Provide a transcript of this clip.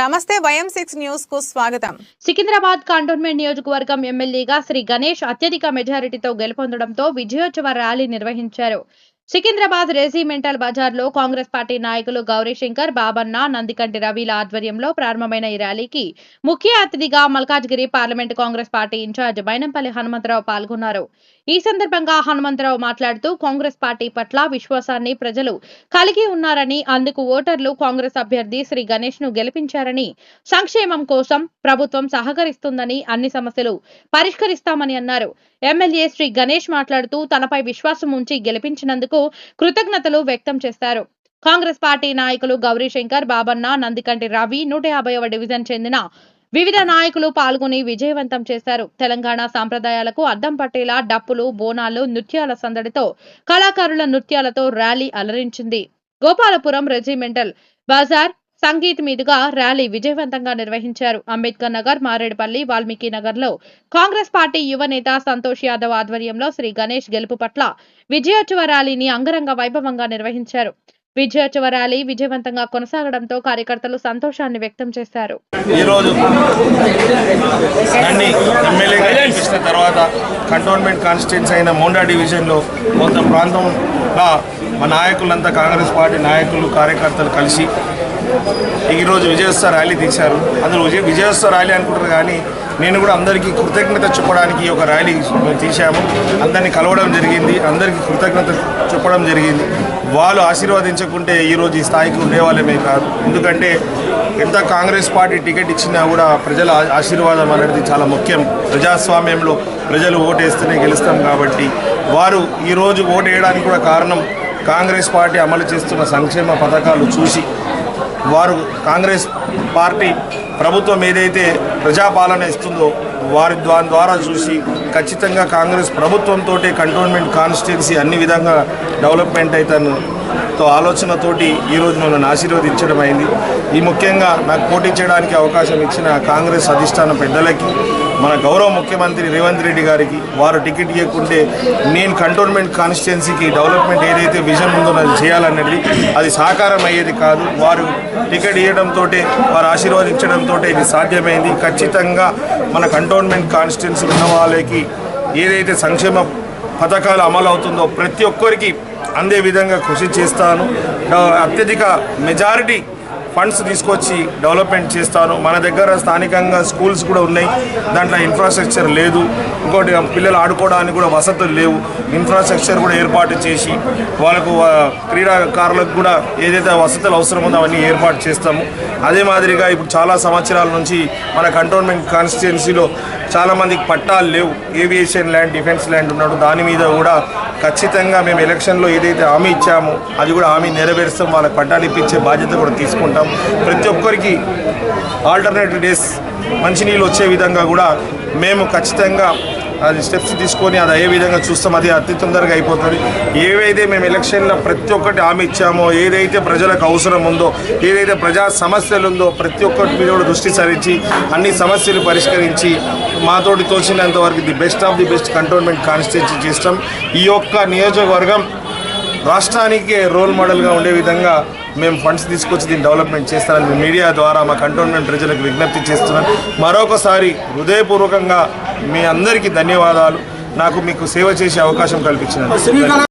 నమస్తే వయం సిక్స్ న్యూస్కు స్వాగతం. సికింద్రాబాద్ కంటోన్మెంట్ నియోజకవర్గం ఎమ్మెల్యేగా శ్రీ గణేష్ అత్యధిక మెజారిటీతో గెలుపొందడంతో విజయోత్సవ ర్యాలీ నిర్వహించారు. సికింద్రాబాద్ రెసిమెంటల్ బజార్లో కాంగ్రెస్ పార్టీ నాయకులు గౌరీశంకర్ బాబన్న నందికంటి రవిల ఆధ్వర్యంలో ప్రారంభమైన ఈ ర్యాలీకి ముఖ్య అతిథిగా Malkajgiri parliament Congress party in charge Bainampalli Hanumantharao పాల్గొన్నారు. ఈ సందర్భంగా హనుమంతరావు మాట్లాడుతూ కాంగ్రెస్ పార్టీ పట్ల విశ్వాసాన్ని ప్రజలు కలిగి ఉన్నారని అందుకు ఓటర్లు కాంగ్రెస్ అభ్యర్థి శ్రీ గణేష్ను గెలిపించారని సంక్షేమం కోసం ప్రభుత్వం సహకరిస్తుందని అన్ని సమస్యలు పరిష్కరిస్తామని అన్నారు. ఎమ్మెల్యే శ్రీ గణేష్ మాట్లాడుతూ తనపై విశ్వాసం ఉంచి గెలిపించినందుకు కృతజ్ఞతలు వ్యక్తం చేశారు కాంగ్రెస్ పార్టీ నాయకులు గౌరీశంకర్ బాబన్న నందికంటి రవి నూట యాభైవ డివిజన్ చెందిన వివిధ నాయకులు పాల్గొని విజయవంతం చేశారు. తెలంగాణ సాంప్రదాయాలకు అద్దం పట్టేలా డప్పులు బోనాలు నృత్యాల సందడితో కళాకారుల నృత్యాలతో ర్యాలీ అలరించింది. గోపాలపురం రెజిమెంటల్ బజార్ సంగీత్ మీదుగా ర్యాలీ విజయవంతంగా నిర్వహించారు. అంబేద్కర్ నగర్ మారేడుపల్లి వాల్మీకి నగర్లో కాంగ్రెస్ పార్టీ యువ నేత సంతోష్ యాదవ్ ఆధ్వర్యంలో శ్రీ గణేష్ గెలుపు పట్ల విజయోత్సవ ర్యాలీని అంగరంగ వైభవంగా నిర్వహించారు. విజయోత్సవ ర్యాలీ విజయవంతంగా కొనసాగడంతో కార్యకర్తలు సంతోషాన్ని వ్యక్తం చేశారు. ఈరోజు నన్ను ఎమ్మెల్యేగా గెలిపించిన తర్వాత కంటోన్మెంట్ కాన్స్టిట్యున్సీ అయిన మోండా డివిజన్లో కొంత ప్రాంతంలో మా నాయకులంతా కాంగ్రెస్ పార్టీ నాయకులు కార్యకర్తలు కలిసి ఈరోజు విజయోత్సవ ర్యాలీ తీశారు. అందరూ విజయ విజయోత్సవ ర్యాలీ అనుకుంటారు కానీ నేను కూడా అందరికీ కృతజ్ఞత చెప్పడానికి ఈ ఒక ర్యాలీ తీశాము. అందరినీ కలవడం జరిగింది. అందరికీ కృతజ్ఞత చెప్పడం జరిగింది. వాళ్ళు ఆశీర్వదించకుంటే ఈరోజు ఈ స్థాయికి ఉండేవాళ్ళమే కాదు. ఎందుకంటే ఎంత కాంగ్రెస్ పార్టీ టికెట్ ఇచ్చినా కూడా ప్రజల ఆశీర్వాదం అనేది చాలా ముఖ్యం. ప్రజాస్వామ్యంలో ప్రజలు ఓటేస్తేనే గెలుస్తాం కాబట్టి వారు ఈరోజు ఓటు వేయడానికి కూడా కారణం కాంగ్రెస్ పార్టీ అమలు చేస్తున్న సంక్షేమ పథకాలు చూసి వారు కాంగ్రెస్ పార్టీ ప్రభుత్వం ఏదైతే ప్రజాపాలన ఇస్తుందో వారి దాని ద్వారా చూసి ఖచ్చితంగా కాంగ్రెస్ ప్రభుత్వంతో కంటోన్మెంట్ కాన్స్టిట్యున్సీ అన్ని విధంగా డెవలప్మెంట్ అవుతాను తో ఆలోచనతోటి ఈరోజు నన్ను ఆశీర్వదించడం అయింది ఈ ముఖ్యంగా నాకు పోటీ చేయడానికి అవకాశం ఇచ్చిన కాంగ్రెస్ అధిష్టాన పెద్దలకి మన గౌరవ ముఖ్యమంత్రి రేవంత్ రెడ్డి గారికి వారు టికెట్ ఇవ్వకుంటే నేను కంటోన్మెంట్ కాన్స్టిట్యున్సీకి డెవలప్మెంట్ ఏదైతే విజన్ ఉందో అది చేయాలన్నది అది సాకారం అయ్యేది కాదు. వారు టికెట్ ఇవ్వడంతో వారు ఆశీర్వదించడంతో ఇది సాధ్యమైంది. ఖచ్చితంగా మన కంటోన్మెంట్ కాన్స్టిట్యున్సీ ఉన్న వాళ్ళకి ఏదైతే సంక్షేమ పథకాలు అమలు అవుతుందో ప్రతి ఒక్కరికి అందే విధంగా కృషి చేస్తాను. అత్యధిక మెజారిటీ ఫండ్స్ తీసుకొచ్చి డెవలప్మెంట్ చేస్తారు మన దగ్గర స్థానికంగా స్కూల్స్ కూడా ఉన్నాయి. దాంట్లో ఇన్ఫ్రాస్ట్రక్చర్ లేదు. ఇంకోటి పిల్లలు ఆడుకోవడానికి కూడా వసతులు లేవు. ఇన్ఫ్రాస్ట్రక్చర్ కూడా ఏర్పాటు చేసి వాళ్ళకు క్రీడాకారులకు కూడా ఏదైతే వసతులు అవసరం ఉందో అవన్నీ ఏర్పాటు చేస్తాము. అదే మాదిరిగా ఇప్పుడు చాలా సంవత్సరాల నుంచి మన కంటోన్మెంట్ కాన్స్టిట్యున్సీలో చాలామందికి పట్టాలు లేవు. ఏవియేషన్ ల్యాండ్ డిఫెన్స్ ల్యాండ్ ఉన్నాడు. దాని మీద కూడా ఖచ్చితంగా మేము ఎలక్షన్లో ఏదైతే హామీ ఇచ్చామో అది కూడా హామీ నెరవేరుస్తాం. వాళ్ళకి పట్టాలు ఇప్పించే బాధ్యత కూడా తీసుకుంటాం. ప్రతి ఒక్కరికి ఆల్టర్నేటివ్ డేస్ మంచినీళ్ళు వచ్చే విధంగా కూడా మేము ఖచ్చితంగా అది స్టెప్స్ తీసుకొని అది అయ్యే విధంగా చూస్తాం. అది అతి తొందరగా అయిపోతుంది. ఏవైతే మేము ఎలక్షన్లో ప్రతి ఒక్కటి హామీ ఇచ్చామో ఏదైతే ప్రజలకు అవసరం ఉందో ఏదైతే ప్రజా సమస్యలు ఉందో ప్రతి ఒక్కటి మీద కూడా దృష్టి సారించి అన్ని సమస్యలు పరిష్కరించి మాతోటి తోచినంత వరకు the best of the best cantonment constituency చేస్తాం ఈ యొక్క నియోజకవర్గం రాష్ట్రానికి రోల్ మోడల్గా ఉండే విధంగా మేము ఫండ్స్ తీసుకొచ్చి దీన్ని డెవలప్మెంట్ చేస్తానని మీడియా ద్వారా మా కంటోన్మెంట్ ప్రజలకు విజ్ఞప్తి చేస్తున్నాను మరొకసారి హృదయపూర్వకంగా మీ అందరికీ ధన్యవాదాలు. నాకు మీకు సేవ చేసే అవకాశం కల్పించినందుకు.